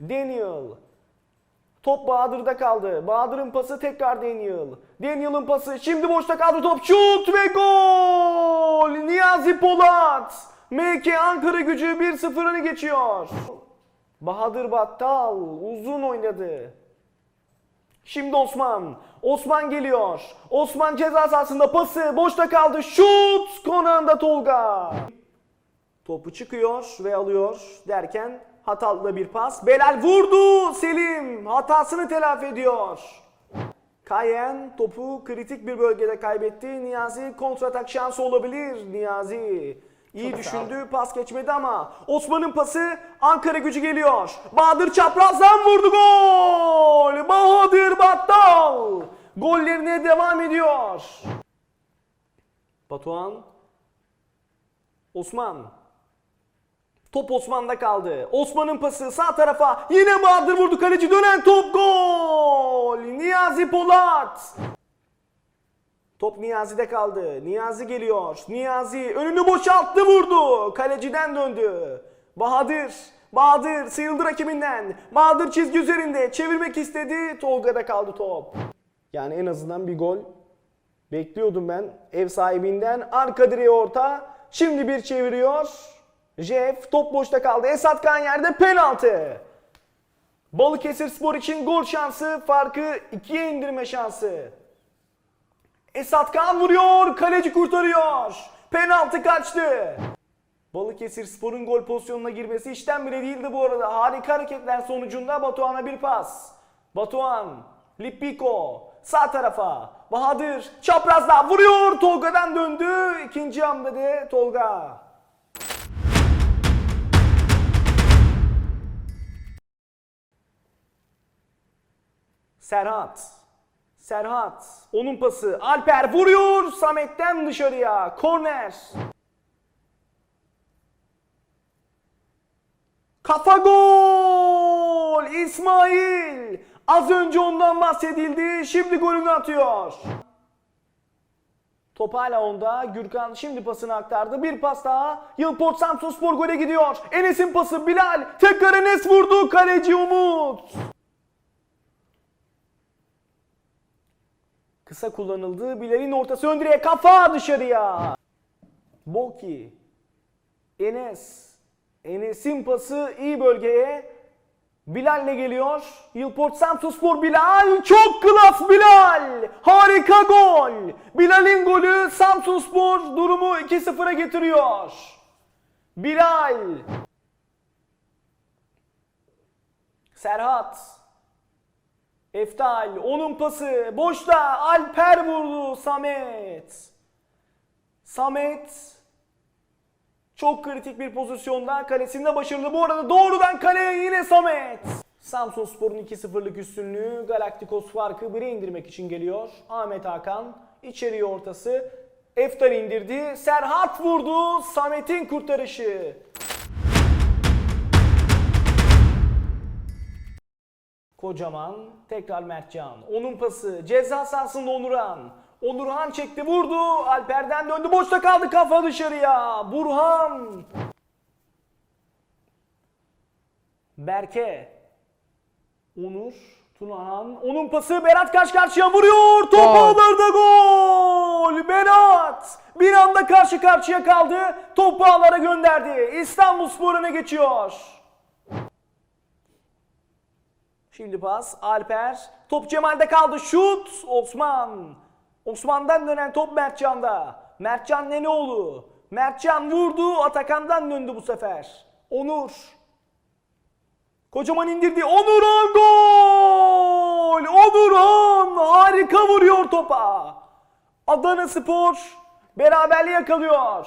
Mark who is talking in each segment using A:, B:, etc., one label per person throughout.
A: Daniel. Top Bahadır'da kaldı. Bahadır'ın pası tekrar Daniel. Daniel'ın pası şimdi boşta kaldı top. Şut ve gol! Niyazi Polat. MK Ankara gücü 1-0'ını geçiyor. Bahadır Battal uzun oynadı. Şimdi Osman. Osman geliyor. Osman ceza sahasında pası boşta kaldı. Şut! Konağında Tolga. Topu çıkıyor ve alıyor derken hatalı da bir pas. Belal vurdu. Selim hatasını telafi ediyor. Kayen topu kritik bir bölgede kaybetti. Niyazi kontratak şansı olabilir. Niyazi iyi
B: Çok
A: düşündü. Pas geçmedi ama Osman'ın pası Ankara gücü geliyor. Bahadır çaprazdan vurdu gol. Bahadır Battal gollerine devam ediyor. Batuhan Osman Top Osman'da kaldı. Osman'ın pası sağ tarafa. Yine Bahadır vurdu kaleci dönen top gol. Niyazi Polat. Top Niyazi'de kaldı. Niyazi geliyor. Niyazi önünü boşalttı vurdu. Kaleciden döndü. Bahadır. Bahadır sıyrıldı rakibinden. Bahadır çizgi üzerinde çevirmek istedi. Tolga'da kaldı top. Yani en azından bir gol bekliyordum ben ev sahibinden. Arka direğe orta. Şimdi bir çeviriyor. Jeff top boşta kaldı. Esat Kan yerde penaltı. Balıkesir Spor için gol şansı farkı ikiye indirme şansı. Esat Kan vuruyor. Kaleci kurtarıyor. Penaltı kaçtı. Balıkesir Spor'un gol pozisyonuna girmesi işten bile değildi bu arada. Harika hareketler sonucunda Batuhan'a bir pas. Batuhan, Lipiko, sağ tarafa. Bahadır, çaprazda vuruyor. Tolga'dan döndü. İkinci hamlede Tolga. Serhat. Serhat. Onun pası. Alper vuruyor. Samet'ten dışarıya. Korner. Kafa gol! İsmail! Az önce ondan bahsedildi. Şimdi golünü atıyor. Top hala onda. Gürkan şimdi pasını aktardı. Bir pas daha. Yılport Samsunspor gole gidiyor. Enes'in pası Bilal. Tekrar Enes vurdu. Kaleci Umut. Kısa kullanıldı. Bilal'in ortası ön direğe. Kafa dışarıya. Boki. Enes. Enes'in pası iyi bölgeye. Bilal'le geliyor. Yılport Samsunspor Bilal. Çok klas Bilal. Harika gol. Bilal'in golü Samsunspor durumu 2-0'a getiriyor. Bilal. Serhat. Eftal. Onun pası. Boşta. Alper vurdu. Samet. Samet. Çok kritik bir pozisyonda kalesinde başarılı. Bu arada doğrudan kaleye yine Samet. Samsun Spor'un 2-0'lık üstünlüğü Galaktikos farkı 1'e indirmek için geliyor. Ahmet Hakan içeriye ortası. Eftar indirdi. Serhat vurdu. Samet'in kurtarışı. Kocaman tekrar Mertcan. Onun pası ceza sahasında Onurhan. Onurhan çekti vurdu. Alper'den döndü. Boşta kaldı kafa dışarıya. Burhan. Berke. Onur. Tunahan. Onun pası Berat karşı karşıya vuruyor. Top ağlarda gol. Berat. Bir anda karşı karşıya kaldı. Topu ağlara gönderdi. İstanbul Spor öne geçiyor. Şimdi pas Alper. Top Cemal'de kaldı. Şut Osman. Osman'dan dönen top Mertcan'da. Mertcan Neneoğlu. Mertcan vurdu. Atakan'dan döndü bu sefer. Onur. Kocaman indirdi. Onurhan gol! Onurhan harika vuruyor topa. Adana Spor beraberliği yakalıyor.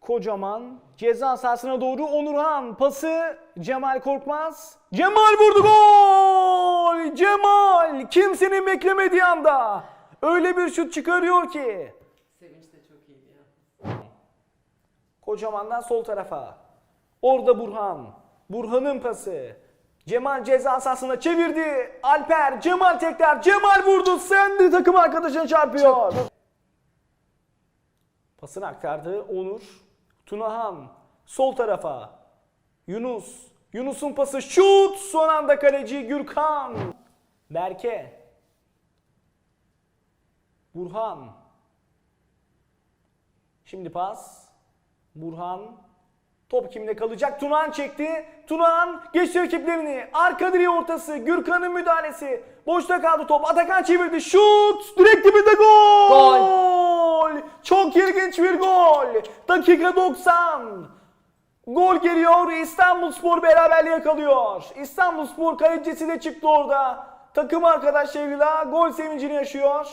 A: Kocaman ceza sahasına doğru Onurhan pası Cemal Korkmaz. Cemal vurdu gol! Cemal kimsenin beklemediği anda öyle bir şut çıkarıyor ki.
C: Sevinç de çok iyiydi ya.
A: Kocaman'dan sol tarafa. Orada Burhan. Burhan'ın pası. Cemal ceza sahasına çevirdi. Alper, Cemal tekrar. Cemal vurdu. Sen de takım arkadaşına çarpıyor. Pasını aktardı Onur. Tunahan sol tarafa. Yunus. Yunus'un pası şut. Son anda kaleci Gürkan. Berke. Burhan. Şimdi pas. Burhan. Top kimde kalacak? Tunan çekti. Tunan geçti rakiplerini. Arka direği ortası. Gürkan'ın müdahalesi. Boşta kaldı top. Atakan çevirdi. Şut. Direkt dibinde gol. Gol. Çok ilginç bir gol. Dakika 90. Gol geliyor. İstanbulspor beraberliği yakalıyor. İstanbulspor kalecisi de çıktı orada. Takım arkadaşlarıyla gol sevincini yaşıyor.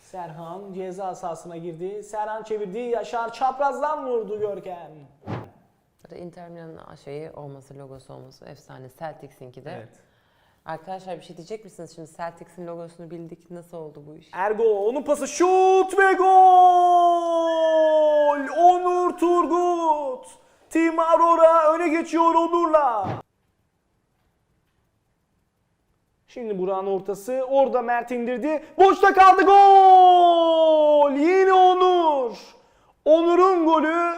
A: Serhan ceza sahasına girdi. Serhan çevirdi. Yaşar çaprazdan vurdu Görkem.
C: Burada Inter Milan'ın şeyi olması, logosu olması efsane. Celtics'inki de. Arkadaşlar bir şey diyecek misiniz? Şimdi Celtics'in logosunu bildik. Nasıl oldu bu iş?
A: Ergo onun pası şut ve gol! Onur Turgut. Tim Aurora öne geçiyor Onur'la. Şimdi Burak'ın ortası. Orada Mert indirdi. Boşta kaldı gol! Yine Onur. Onur'un golü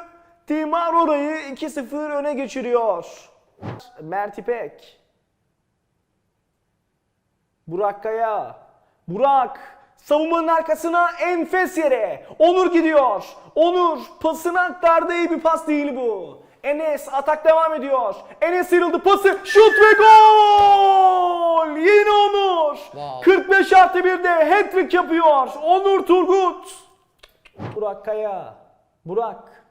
A: Tim Aurora'yı 2-0 öne geçiriyor. Mert İpek. Burak Kaya. Burak savunmanın arkasına enfes yere. Onur gidiyor. Onur pasını aktardı iyi bir pas değil bu. Enes atak devam ediyor. Enes sıyrıldı pası şut ve gol. Yine Onur.
C: Wow.
A: 45 artı 1'de hat-trick yapıyor. Onur Turgut. Burak Kaya. Burak.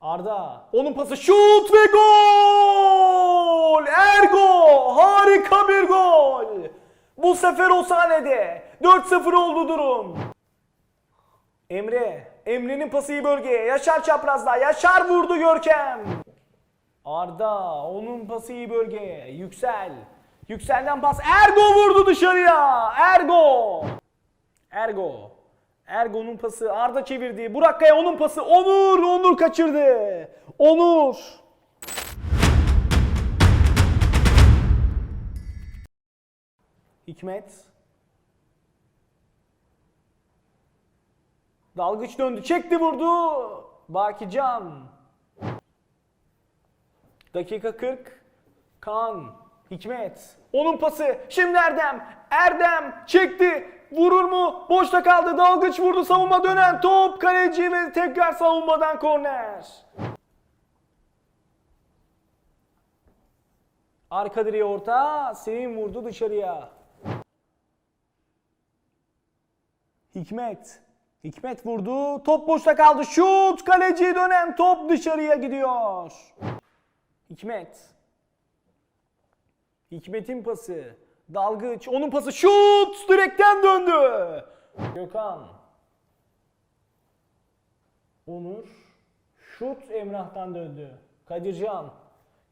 A: Arda. Onun pası şut ve gol! Ergo! Harika bir gol! Bu sefer o sahnede. 4-0 oldu durum. Emre. Emre'nin pası iyi bölgeye. Yaşar çaprazda. Yaşar vurdu Görkem. Arda. Onun pası iyi bölgeye. Yüksel. Yükselden pas. Ergo vurdu dışarıya. Ergo. Ergo. Ergo'nun pası Arda çevirdi. Burak Kaya onun pası. Onur, Onur kaçırdı. Onur. Hikmet. Dalgıç döndü. Çekti vurdu. Bakican. Dakika 40. Kaan. Hikmet. Onun pası. Şimdi Erdem. Erdem çekti. Vurur mu? Boşta kaldı. Dalgıç vurdu. Savunma dönen top. Kaleci ve tekrar savunmadan korner. Arka direğe orta. Sevim vurdu dışarıya. Hikmet. Hikmet vurdu. Top boşta kaldı. Şut. Kaleci dönen top dışarıya gidiyor. Hikmet. Hikmet'in pası. Dalgıç. Onun pası. Şut. Direkten döndü. Gökhan. Onur. Şut Emrah'tan döndü. Kadircan.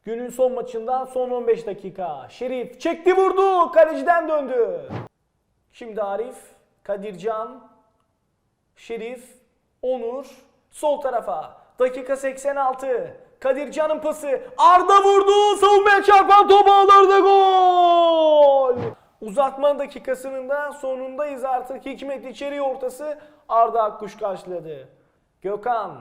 A: Günün son maçından son 15 dakika. Şerif çekti vurdu. Kaleciden döndü. Şimdi Arif. Kadircan. Şerif, Onur, sol tarafa. Dakika 86. Kadircan'ın pası. Arda vurdu. Savunmaya çarpan top ağlarda gol. Uzatma dakikasının da sonundayız artık. Hikmet içeri ortası. Arda Akkuş karşıladı. Gökhan.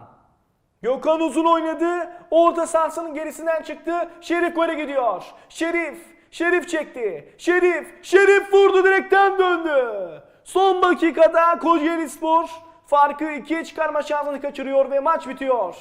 A: Gökhan uzun oynadı. Orta sahasının gerisinden çıktı. Şerif gole gidiyor. Şerif. Şerif çekti. Şerif. Şerif vurdu direkten döndü. Son dakikada Kocaeli Spor farkı ikiye çıkarma şansını kaçırıyor ve maç bitiyor.